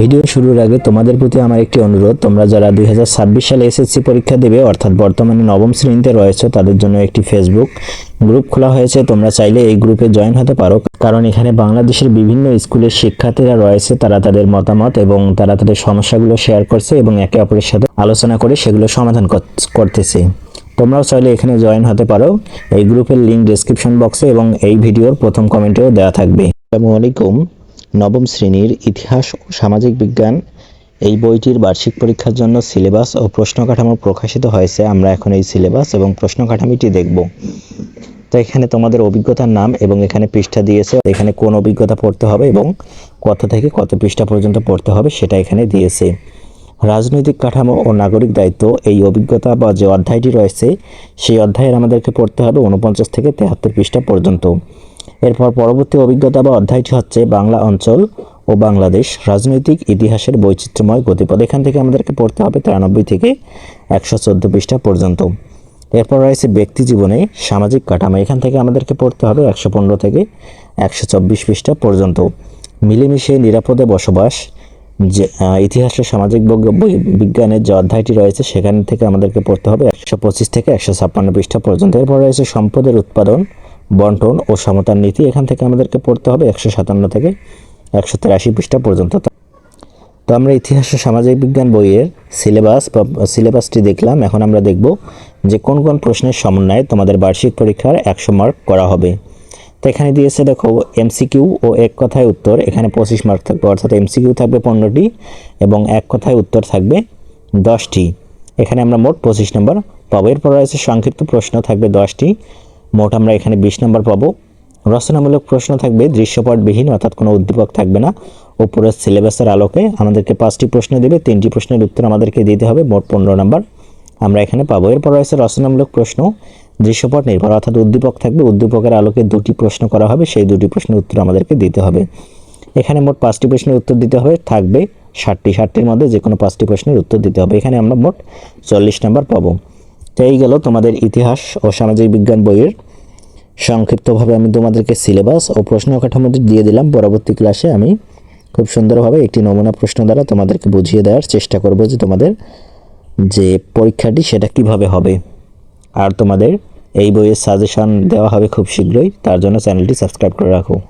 Video শুরুর আগে তোমাদের প্রতি আমার একটি অনুরোধ। তোমরা যারা দুই হাজার ছাব্বিশ সালে এসএসসি পরীক্ষা দেবে, অর্থাৎ বর্তমানে নবম শ্রেণীতে রয়েছে, তাদের জন্য একটি ফেসবুক গ্রুপ খোলা হয়েছে। তোমরা চাইলে এই গ্রুপে জয়েন হতে পারো। কারণ এখানে বাংলাদেশের বিভিন্ন স্কুলের শিক্ষার্থীরা রয়েছে, তারা তাদের মতামত এবং তারা তাদের সমস্যাগুলো শেয়ার করছে এবং একে অপরের সাথে আলোচনা করে সেগুলো সমাধান কর- করতেছে। তোমরাও চাইলে এখানে জয়েন হতে পারো। এই গ্রুপের লিঙ্ক ডেসক্রিপশন বক্সে এবং এই ভিডিওর প্রথম কমেন্টেও দেওয়া থাকবে। আসসালামু আলাইকুম। নবম শ্রেণির ইতিহাস ও সামাজিক বিজ্ঞান। এই বইটির বার্ষিক পরীক্ষার জন্য সিলেবাস ও প্রশ্ন কাঠামো প্রকাশিত হয়েছে। আমরা এখন এই সিলেবাস এবং প্রশ্ন কাঠামোটি দেখব। তো এখানে তোমাদের অভিজ্ঞতার নাম এবং এখানে পৃষ্ঠা দিয়েছে। এখানে কোন অভিজ্ঞতা পড়তে হবে এবং কত থেকে কত পৃষ্ঠা পর্যন্ত পড়তে হবে সেটা এখানে দিয়েছে। রাজনৈতিক কাঠামো ও নাগরিক দায়িত্ব, এই অভিজ্ঞতা বা যে অধ্যায়টি রয়েছে, সেই অধ্যায়ের আমাদেরকে পড়তে হবে উনপঞ্চাশ থেকে তেহাত্তর পৃষ্ঠা পর্যন্ত। এরপর পরবর্তী অভিজ্ঞতা বা অধ্যায়টি হচ্ছে বাংলা অঞ্চল ও বাংলাদেশ রাজনৈতিক ইতিহাসের বৈচিত্র্যময় গতিপথ। এখান থেকে আমাদেরকে পড়তে হবে তিরানব্বই থেকে একশো চোদ্দ পৃষ্ঠা পর্যন্ত। এরপর রয়েছে ব্যক্তি জীবনে সামাজিক কাঠামো। এখান থেকে আমাদেরকে পড়তে হবে একশো পনেরো থেকে একশো চব্বিশ পৃষ্ঠা পর্যন্ত। মিলেমিশে নিরাপদে বসবাস, যে ইতিহাসে সামাজিক বিজ্ঞানের যে অধ্যায়টি রয়েছে, সেখান থেকে আমাদেরকে পড়তে হবে একশো পঁচিশ থেকে একশো ছাপ্পান্ন পৃষ্ঠা পর্যন্ত। এরপর রয়েছে সম্পদের উৎপাদন বন্টন ও সমতার নীতি এখান থেকে আমাদেরকে পড়তে হবে একশো সাতান্ন থেকে একশো তেরাশি পৃষ্ঠা পর্যন্ত। তো আমরা ইতিহাস ও সামাজিক বিজ্ঞান বইয়ের সিলেবাস সিলেবাসটি দেখলাম। এখন আমরা দেখব যে কোন কোন প্রশ্নের সমন্বয়ে তোমাদের বার্ষিক পরীক্ষার একশো মার্ক করা হবে। তো এখানে দিয়েছে দেখো এমসিকিউ ও এক কথায় উত্তর। এখানে পঁচিশ মার্ক থাকবে, অর্থাৎ এমসিকিউ থাকবে পনেরোটি এবং এক কথায় উত্তর থাকবে দশটি। এখানে আমরা মোট পঁচিশ নম্বর পাবো। এরপর রয়েছে সংক্ষিপ্ত প্রশ্ন, থাকবে দশটি। মোট আমরা এখানে বিশ নম্বর পাবো। রচনামূলক প্রশ্ন থাকবে, দৃশ্যপটবিহীন অর্থাৎ কোনো উদ্দীপক থাকবে না। উপরের সিলেবাসের আলোকে আমাদেরকে পাঁচটি প্রশ্ন দেবে, তিনটি প্রশ্নের উত্তর আমাদেরকে দিতে হবে, মোট পনেরো নম্বর। আমরা এখানে পাবো। এরপর রয়েছে রচনামূলক প্রশ্ন, দৃশ্যপট নির্ভর অর্থাৎ উদ্দীপক থাকবে, উদ্দীপকের আলোকে দুটি প্রশ্ন করা হবে, সেই দুটি প্রশ্নের উত্তর আমাদেরকে দিতে হবে। এখানে মোট পাঁচটি প্রশ্নের উত্তর দিতে হবে, থাকবে ষাটটি, ষাটটির মধ্যে যে কোনো পাঁচটি প্রশ্নের উত্তর দিতে হবে। এখানে আমরা মোট চল্লিশ নম্বর পাবো। তো এই গেল তোমাদের ইতিহাস ও সামাজিক বিজ্ঞান বইয়ের সংক্ষিপ্তভাবে আমি তোমাদেরকে সিলেবাস ও প্রশ্ন কাঠামোটি দিয়ে দিলাম। পরবর্তী ক্লাসে আমি খুব সুন্দরভাবে একটি নমুনা প্রশ্ন দ্বারা তোমাদেরকে বুঝিয়ে দেওয়ার চেষ্টা করব যে তোমাদের যে পরীক্ষাটি সেটা কীভাবে হবে। আর তোমাদের এই বইয়ের সাজেশন দেওয়া হবে খুব শীঘ্রই। তার জন্য চ্যানেলটি সাবস্ক্রাইব করে রাখো।